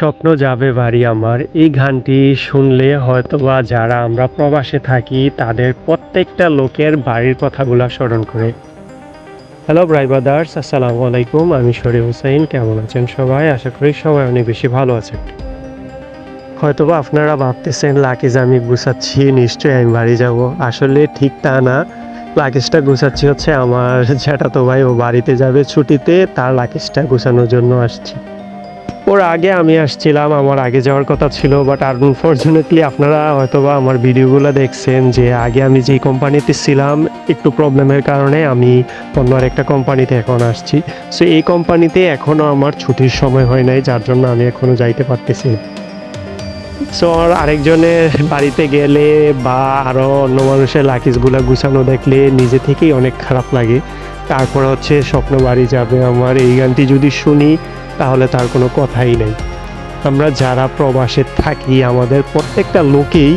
স্বপ্ন যাবে বাড়ি আমার। এই গানটি শুনলে হয়তোবা যারা আমরা প্রবাসে থাকি, তাদের প্রত্যেকটা লোকের বাড়ির কথাগুলো স্মরণ করে। হ্যালো ব্রাই ব্রাদার্স আসসালামু আলাইকুম। আমি শরীফ হুসাইন কেমন আছেন সবাই? আশা করি সবাই অনেক বেশি ভালো আছেন। হয়তোবা আপনারা ভাবতেছেন লাকিজ আমি গুছাচ্ছি, নিশ্চয়ই আমি বাড়ি যাব। আসলে ঠিক তা না। লাকেজটা গুছাচ্ছি হচ্ছে আমার জ্যাঠাতো ভাই। ও বাড়িতে যাবে ছুটিতে, তার লাকেজটা গুছানোর জন্য আসছি। ওর আগে আমি আসছিলাম, আমার আগে যাওয়ার কথা ছিল বাট আনফর্চুনেটলি আপনারা হয়তোবা আমার ভিডিওগুলো দেখছেন যে আগে আমি যেই কোম্পানিতে ছিলাম, একটু প্রবলেমের কারণে আমি অন্য একটা কোম্পানিতে এখন আসছি। সো এই কোম্পানিতে এখনও আমার ছুটির সময় হয় নাই, যার জন্য আমি এখনও যাইতে পারতেছি। সো আর আরেকজনের বাড়িতে গেলে বা আরও অন্য মানুষের লাকিজগুলো গুছানো দেখলে নিজে থেকেই অনেক খারাপ লাগে। তারপর হচ্ছে স্বপ্ন বাড়ি যাবে। আমার এই গানটি যদি শুনি তাহলে তার কোনো কথাই নেই। আমরা যারা প্রবাসে থাকি, আমাদের প্রত্যেকটা লোকেই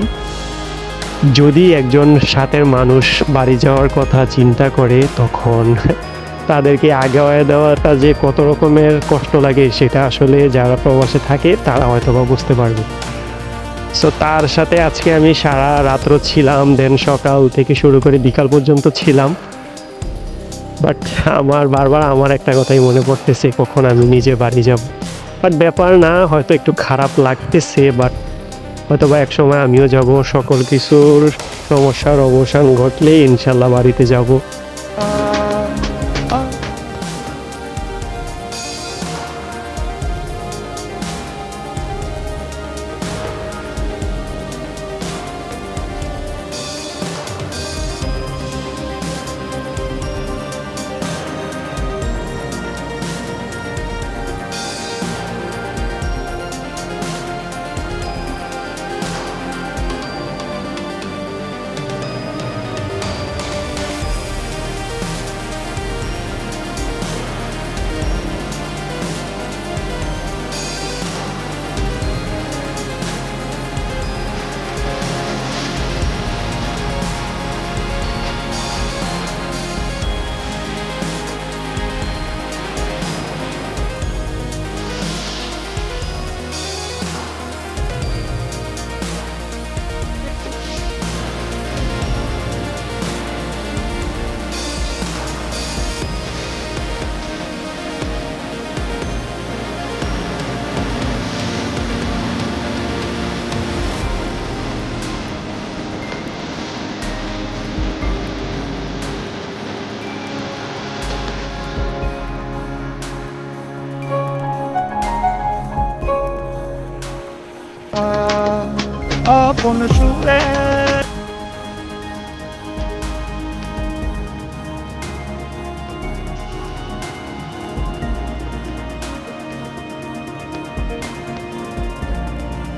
যদি একজন সাথের মানুষ বাড়ি যাওয়ার কথা চিন্তা করে, তখন তাদেরকে আগায় দেওয়াটা যে কত রকমের কষ্ট লাগে, সেটা আসলে যারা প্রবাসে থাকে, তারা হয়তো বা বুঝতে পারবে। সো তার সাথে আজকে আমি সারা রাত্র ছিলাম দেন সকাল থেকে শুরু করে বিকাল পর্যন্ত ছিলাম। বাট আমার বারবার আমার একটা কথাই মনে পড়তেছে, কখন আমি নিজে বাড়ি যাব। বাট ব্যাপার না, হয়তো একটু খারাপ লাগতেছে বাট হয়তো বা একসময় আমিও যাব, সকল কিছুর সমস্যার অবসান ঘটলে ইনশাল্লাহ বাড়িতে যাব। Up on the true.